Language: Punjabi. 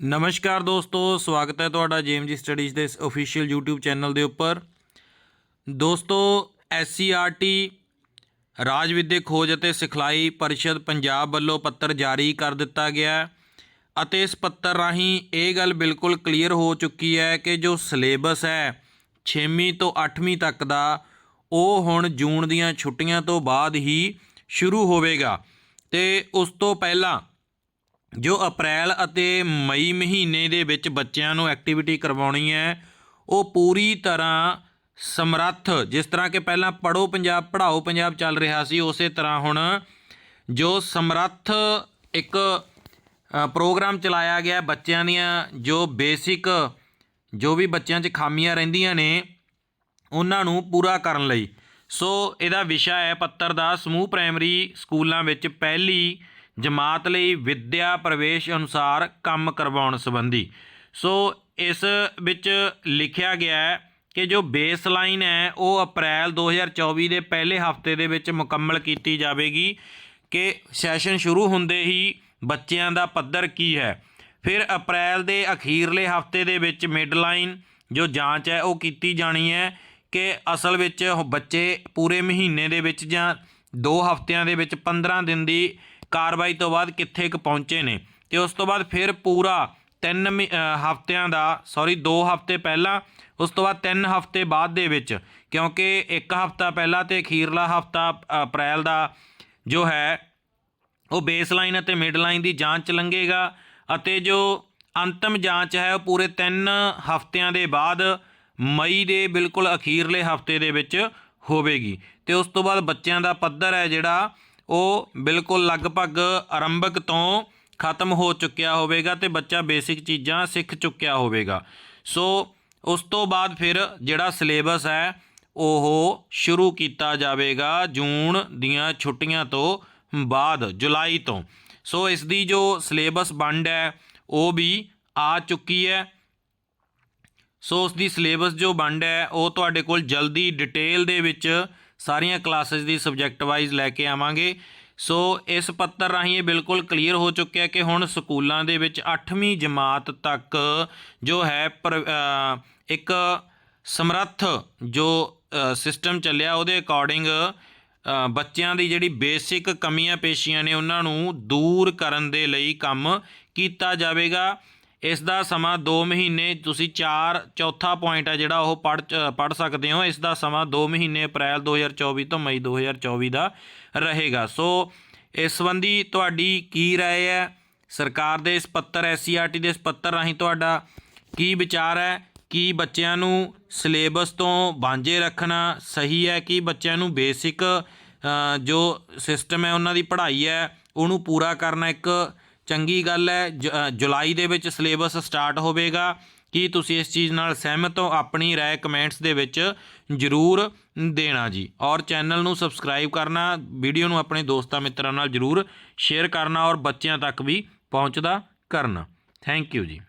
ਨਮਸਕਾਰ ਦੋਸਤੋ, ਸਵਾਗਤ ਹੈ ਤੁਹਾਡਾ ਜੇਐਮਜੀ ਸਟੱਡੀਜ਼ ਦੇ ਇਸ ਅਫੀਸ਼ੀਅਲ YouTube ਚੈਨਲ ਦੇ ਉੱਪਰ। ਦੋਸਤੋ SCRT ਰਾਜ ਵਿਦਿਅਕ ਖੋਜ ਅਤੇ ਸਿਖਲਾਈ ਪਰਿਸ਼ਦ ਪੰਜਾਬ ਵੱਲੋਂ ਪੱਤਰ ਜਾਰੀ ਕਰ ਦਿੱਤਾ ਗਿਆ ਹੈ ਅਤੇ ਇਸ ਪੱਤਰ ਰਾਹੀਂ ਇਹ ਗੱਲ ਬਿਲਕੁਲ ਕਲੀਅਰ ਹੋ ਚੁੱਕੀ ਹੈ ਕਿ ਜੋ ਸਿਲੇਬਸ ਹੈ 6ਵੀਂ ਤੋਂ 8ਵੀਂ ਤੱਕ ਦਾ, ਉਹ ਹੁਣ ਜੂਨ ਦੀਆਂ ਛੁੱਟੀਆਂ ਤੋਂ ਬਾਅਦ ਹੀ ਸ਼ੁਰੂ ਹੋਵੇਗਾ। ਤੇ ਉਸ ਤੋਂ ਪਹਿਲਾਂ ਜੋ ਅਪ੍ਰੈਲ ਅਤੇ ਮਈ ਮਹੀਨੇ ਦੇ ਵਿੱਚ ਬੱਚਿਆਂ ਨੂੰ ਐਕਟੀਵਿਟੀ ਕਰਵਾਉਣੀ ਹੈ, ਉਹ ਪੂਰੀ ਤਰ੍ਹਾਂ ਸਮਰੱਥ। ਜਿਸ ਤਰ੍ਹਾਂ ਕਿ ਪਹਿਲਾਂ ਪੜੋ ਪੰਜਾਬ ਪੜਾਓ ਪੰਜਾਬ ਚੱਲ ਰਿਹਾ ਸੀ, ਉਸੇ ਤਰ੍ਹਾਂ ਹੁਣ ਜੋ ਸਮਰੱਥ ਇੱਕ ਪ੍ਰੋਗਰਾਮ ਚਲਾਇਆ ਗਿਆ ਬੱਚਿਆਂ ਦੀਆਂ, ਜੋ ਬੇਸਿਕ, ਜੋ ਵੀ ਬੱਚਿਆਂ 'ਚ ਖਾਮੀਆਂ ਰਹਿੰਦੀਆਂ ਨੇ, ਉਹਨਾਂ ਨੂੰ ਪੂਰਾ ਕਰਨ ਲਈ। ਸੋ ਇਹਦਾ ਵਿਸ਼ਾ ਹੈ ਪੱਤਰ ਦਾ ਸਮੂਹ ਪ੍ਰਾਇਮਰੀ ਸਕੂਲਾਂ ਵਿੱਚ ਪਹਿਲੀ ਜਮਾਤ ਲਈ ਵਿੱਦਿਆ ਪ੍ਰਵੇਸ਼ ਅਨੁਸਾਰ ਕੰਮ ਕਰਵਾਉਣ ਸੰਬੰਧੀ। ਸੋ ਇਸ ਵਿੱਚ ਲਿਖਿਆ ਗਿਆ ਹੈ ਕਿ ਜੋ ਬੇਸਲਾਈਨ ਹੈ, ਉਹ ਅਪ੍ਰੈਲ 2024 ਦੇ ਪਹਿਲੇ ਹਫ਼ਤੇ ਦੇ ਵਿੱਚ ਮੁਕੰਮਲ ਕੀਤੀ ਜਾਵੇਗੀ ਕਿ ਸੈਸ਼ਨ ਸ਼ੁਰੂ ਹੁੰਦੇ ਹੀ ਬੱਚਿਆਂ ਦਾ ਪੱਧਰ ਕੀ ਹੈ। ਫਿਰ ਅਪ੍ਰੈਲ ਦੇ ਅਖੀਰਲੇ ਹਫ਼ਤੇ ਦੇ ਵਿੱਚ ਮਿਡਲਾਈਨ ਜੋ ਜਾਂਚ ਹੈ, ਉਹ ਕੀਤੀ ਜਾਣੀ ਹੈ ਕਿ ਅਸਲ ਵਿੱਚ ਬੱਚੇ ਪੂਰੇ ਮਹੀਨੇ ਦੇ ਵਿੱਚ ਜਾਂ 2 ਹਫਤਿਆਂ ਦੇ ਵਿੱਚ 15 ਦਿਨ ਦੀ ਕਾਰਵਾਈ ਤੋਂ ਬਾਅਦ ਕਿੱਥੇ ਕੁ ਪਹੁੰਚੇ ਨੇ। ਤੇ ਉਸ ਤੋਂ ਬਾਅਦ ਫਿਰ ਪੂਰਾ 3 ਹਫਤਿਆਂ ਦਾ ਸੌਰੀ 2 ਹਫ਼ਤੇ ਪਹਿਲਾਂ, ਉਸ ਤੋਂ ਬਾਅਦ 3 ਹਫ਼ਤੇ ਬਾਅਦ ਦੇ ਵਿੱਚ, ਕਿਉਂਕਿ ਇੱਕ ਹਫਤਾ ਪਹਿਲਾਂ ਤੇ ਅਖੀਰਲਾ ਹਫਤਾ, ਅਪ੍ਰੈਲ ਦਾ ਜੋ ਹੈ, ਉਹ ਬੇਸਲਾਈਨ ਅਤੇ ਮਿਡਲਾਈਨ ਦੀ ਜਾਂਚ ਲੰਘੇਗਾ ਅਤੇ ਜੋ ਅੰਤਮ ਜਾਂਚ ਹੈ, ਉਹ ਪੂਰੇ 3 ਹਫ਼ਤਿਆਂ ਦੇ ਬਾਅਦ ਮਈ ਦੇ ਬਿਲਕੁਲ ਅਖੀਰਲੇ ਹਫ਼ਤੇ ਦੇ ਵਿੱਚ ਹੋਵੇਗੀ। ਤੇ ਉਸ ਤੋਂ ਬਾਅਦ ਬੱਚਿਆਂ ਦਾ ਪੱਧਰ ਹੈ ਜਿਹੜਾ ਉਹ ਬਿਲਕੁਲ ਲਗਭਗ ਆਰੰਭਕ ਤੋਂ ਖਤਮ ਹੋ ਚੁੱਕਿਆ ਹੋਵੇਗਾ ਤੇ ਬੱਚਾ ਬੇਸਿਕ ਚੀਜ਼ਾਂ ਸਿੱਖ ਚੁੱਕਿਆ ਹੋਵੇਗਾ। ਸੋ ਉਸ ਤੋਂ ਬਾਅਦ ਫਿਰ ਜਿਹੜਾ ਸਿਲੇਬਸ ਹੈ, ਉਹ ਸ਼ੁਰੂ ਕੀਤਾ ਜਾਵੇਗਾ ਜੂਨ ਦੀਆਂ ਛੁੱਟੀਆਂ ਤੋਂ ਬਾਅਦ, ਜੁਲਾਈ ਤੋਂ। ਸੋ ਇਸ ਦੀ ਜੋ ਸਿਲੇਬਸ ਵੰਡ ਹੈ, ਉਹ ਵੀ ਆ ਚੁੱਕੀ ਹੈ। ਸੋ ਉਸ ਦੀ ਸਿਲੇਬਸ ਜੋ ਵੰਡ ਹੈ, ਉਹ ਤੁਹਾਡੇ ਕੋਲ ਜਲਦੀ ਡਿਟੇਲ ਦੇ ਵਿੱਚ ਸਾਰੀਆਂ ਕਲਾਸਿਸ ਦੀ ਸਬਜੈਕਟ ਵਾਈਜ਼ ਲੈ ਕੇ ਆਵਾਂਗੇ। ਸੋ ਇਸ ਪੱਤਰ ਰਾਹੀਂ ਇਹ ਬਿਲਕੁਲ ਕਲੀਅਰ ਹੋ ਚੁੱਕਿਆ ਕਿ ਹੁਣ ਸਕੂਲਾਂ ਦੇ ਵਿੱਚ 8ਵੀਂ ਜਮਾਤ ਤੱਕ ਜੋ ਹੈ ਪਰ- ਇੱਕ ਸਮਰੱਥ ਜੋ ਸਿਸਟਮ ਚੱਲਿਆ, ਉਹਦੇ ਅਕੋਰਡਿੰਗ ਬੱਚਿਆਂ ਦੀ ਜਿਹੜੀ ਬੇਸਿਕ ਕਮੀਆਂ ਪੇਸ਼ੀਆਂ ਨੇ, ਉਹਨਾਂ ਨੂੰ ਦੂਰ ਕਰਨ ਦੇ ਲਈ ਕੰਮ ਕੀਤਾ ਜਾਵੇਗਾ। ਇਸ ਦਾ ਸਮਾਂ 2 ਮਹੀਨੇ ਤੁਸੀਂ 4 ਚੌਥਾ ਪੁਆਇੰਟ ਹੈ ਜਿਹੜਾ ਉਹ ਪੜ ਪੜ ਸਕਦੇ ਹੋ ਇਸ ਦਾ ਸਮਾਂ 2 ਮਹੀਨੇ ਅਪ੍ਰੈਲ 2024 ਤੋਂ ਮਈ 2024 ਦਾ ਰਹੇਗਾ ਸੋ ਇਸ ਸੰਬੰਧੀ ਤੁਹਾਡੀ ਕੀ رائے ਹੈ ਸਰਕਾਰ ਦੇ ਇਸ ਪੱਤਰ ਐਸਸੀਆਰਟੀ ਦੇ ਇਸ ਪੱਤਰ ਰਾਹੀਂ ਤੁਹਾਡਾ ਕੀ ਵਿਚਾਰ ਹੈ ਕੀ ਬੱਚਿਆਂ ਨੂੰ ਸਿਲੇਬਸ ਤੋਂ ਵਾਂਝੇ ਰੱਖਣਾ ਸਹੀ ਹੈ ਕਿ ਬੱਚਿਆਂ ਨੂੰ ਬੇਸਿਕ ਜੋ ਸਿਸਟਮ ਹੈ ਉਹਨਾਂ ਦੀ ਪੜ੍ਹਾਈ ਹੈ ਉਹਨੂੰ ਪੂਰਾ ਕਰਨਾ ਇੱਕ ਚੰਗੀ ਗੱਲ ਹੈ ਜ- ਅ, ਜੁਲਾਈ ਦੇ ਵਿੱਚ ਸਿਲੇਬਸ ਸਟਾਰਟ ਹੋਵੇਗਾ। ਕੀ ਤੁਸੀਂ ਇਸ ਚੀਜ਼ ਨਾਲ ਸਹਿਮਤ ਹੋ? ਆਪਣੀ ਰਾਏ ਕਮੈਂਟਸ ਦੇ ਵਿੱਚ ਜਰੂਰ ਦੇਣਾ ਜੀ। ਔਰ ਚੈਨਲ ਨੂੰ ਸਬਸਕ੍ਰਾਈਬ ਕਰਨਾ ਵੀਡੀਓ ਨੂੰ ਆਪਣੇ ਦੋਸਤਾਂ ਮਿੱਤਰਾਂ ਨਾਲ ਜਰੂਰ ਸ਼ੇਅਰ ਕਰਨਾ ਔਰ ਬੱਚਿਆਂ ਤੱਕ ਵੀ ਪਹੁੰਚਦਾ ਕਰਨਾ। ਥੈਂਕ ਯੂ ਜੀ।